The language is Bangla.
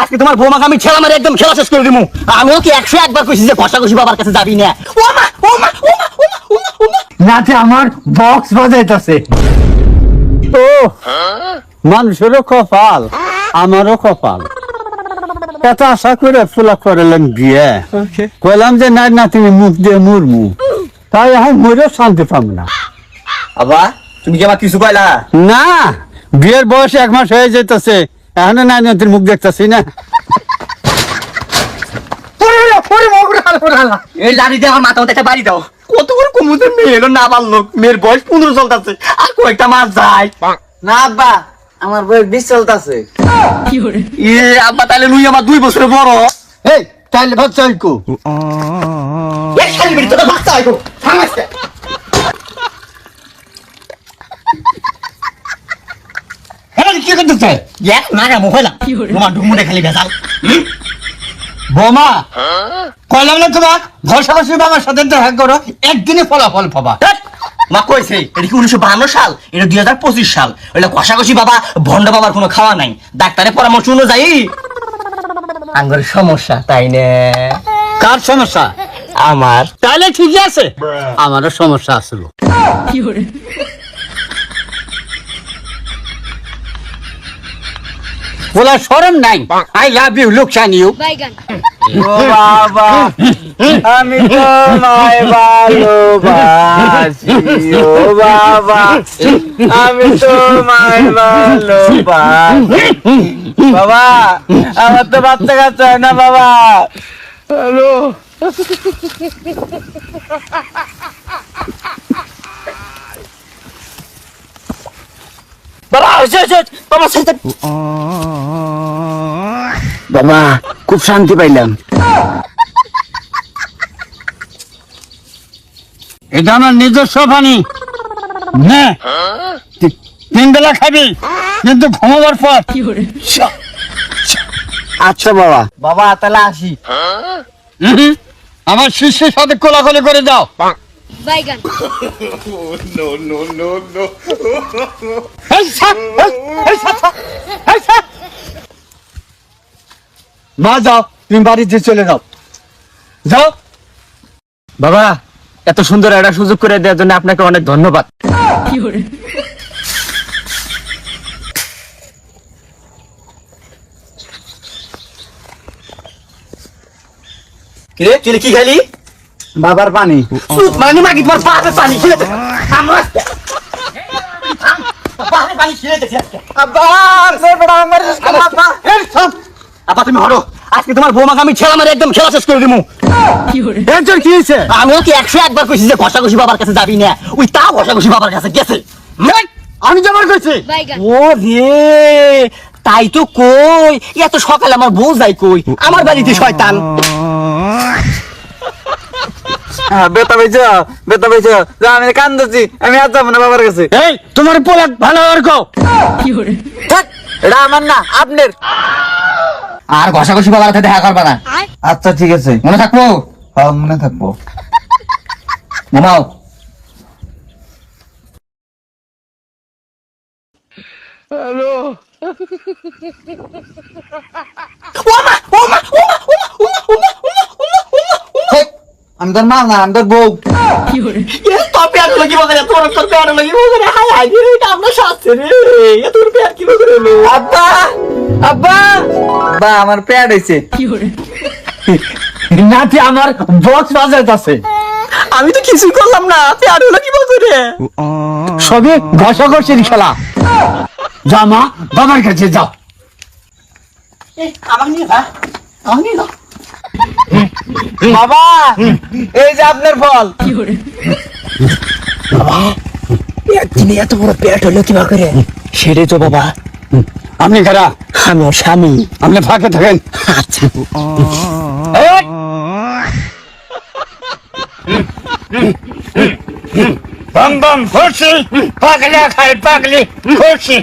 আজকে তোমার বৌমাকে আমি ছেলা মারে একদম খেলা শেষ করে দিমু। আমিও কি একশো একবার কইছি যে ঘষাঘষি বাবার কাছে যাবি না। ও মা ও মা ও মা ও মা ও মা ও মা নাতে আমার বক্স বাজাইতেছে। ও মানুষেরও কপাল আমারও কপাল। এত আশা করে ফুলা করলেন বিয়ে। কইলাম যে না না তুমি মুখ দিয়ে মুরমু। তাই এখন মরেও শান্তি পাম না। আবা তুমি কি আমার কিছু কইলা? না বিয়ের বয়স এক মাস হয়ে যেতেছে এখনও নাই নাতির মুখ দেখতেছি না। এই লাড়ি দিয়ে আমার মাথা একটা বাড়ি দাও। কত করে কমুদের মেয়ে এলো না পারল। মেয়ের বয়স পনেরো চলতেছে। আর কয়েকটা মাস যায়। না আব্বা আমার বয়স বিশ চলতেছে। আব্বা তাহলে লুই আমার দুই বছরের বড়। এই তাইলে বাচ্চা কো এক শালি বেরি তোর বাচ্চা আইবো থামাইছে হ্যাঁ কি এক নাগা মোবাইল তোমার ঢুমুনে খালি ভেজাল। বোমা? কইলাম না তোমার? ঘষাঘষি বাবার সাথে দেখা করো। একদিনে ফলাফল পাবা। মা কইছে এটা কি উনিশশো বাহান্ন সাল? এটা দুই হাজার পঁচিশ সাল। ওইটা কষাকষি বাবা ভন্ড বাবার কোনো খাওয়া নাই। ডাক্তারের পরামর্শ অনুযায়ী। আঙ্গর সমস্যা তাই না। কার সমস্যা? আমার। তাহলে ঠিকই আছে। আমারও সমস্যা আছিল। বলা সরম নাই। আই লাভ ইউ লুকসান ইউ বাইগান। ও বাবা আমি তোমায় ভালোবাসি। ও বাবা আমি তোমায় ভালোবাসি। বাবা আমার তো বাচ্চা কাচ্চা হয় না বাবা। হ্যালো। বাবা বাবা। বাবা খুব শান্তি পাইলাম। এটা আমার নিজস্ব পানি। নে তিন বেলা খাবি কিন্তু ঘুমাবার পর। আচ্ছা বাবা। বাবা তাহলে আসি। হুম, আমার শিষ্যের সাথে কোলাকুলি করে দাও। বাইগান। ছাড়, ছাড়, এই ছাড়। মা যাও তুমি বাড়িতে চলে যাও যাও বাবা এত সুন্দর একটা সুযোগ করে দেওয়ার জন্য আপনাকে অনেক ধন্যবাদ কিরে তুই কি খালি বাবার পানি মানে মাগি তোমার পানি খেলে দে আমার পানি খেলে দে আব্বা সে বড় আমার আব্বা এই সব আপা তুমি হরো। আজকে তোমার বৌমাকে আমি ছেলা মারে একদম খেলা শেষ করে দিমু। এর কি হয়েছে আমিও কি একশো একবার কইছি যে ঘষাঘষি বাবার কাছে যাবি না? ওই তা ঘষাঘষি বাবার কাছে গেছে। আমি যাবার কইছি ও রে তাই তো কই। এত সকালে আমার বউ যাই কই? আমার বাড়িতে শয়তান। হ্যাঁ, বেতা পাইছ বেতা পাইছ যা আমি কান্দছি আমি আর যাব না বাবার কাছে। এই তোমার পোলাক ভালো আর কও। থাক, এটা আমার না আপনার। আর ঘষাঘষি বাবার সাথে দেখা করবা না। আচ্ছা ঠিক আছে। মনে থাকব? হ্যাঁ মনে থাকব। ঘুমাও হেই, আমি তোর মা না আমি তোর বউ। তোর পেয়ার লাগি বলে? তোর তোর পেয়ার লাগি হাই হাই রে এটা আমরা শাস্তি রে। তোর পেয়ার কি বলে? আব্বা! আব্বা! বা আমার প্যাড হয়েছে নাতি আমার বক্স বাজাইতেছে। আমি তো কিছুই করলাম না পেয়ার হলো কি বলে রে? সবই ঘষাঘষির খেলা। জামা বাবার কাছে যাও বাবা এই যে আপনার ফল তিনি এত বড় পেট হলো কি করে সেটাই তো বাবা। আপনি কারা আমি স্বামী আপনি ফাঁকে থাকেন আচ্ছা এই! বাম বাম খুশি পাগলি খাই পাগলি খুশি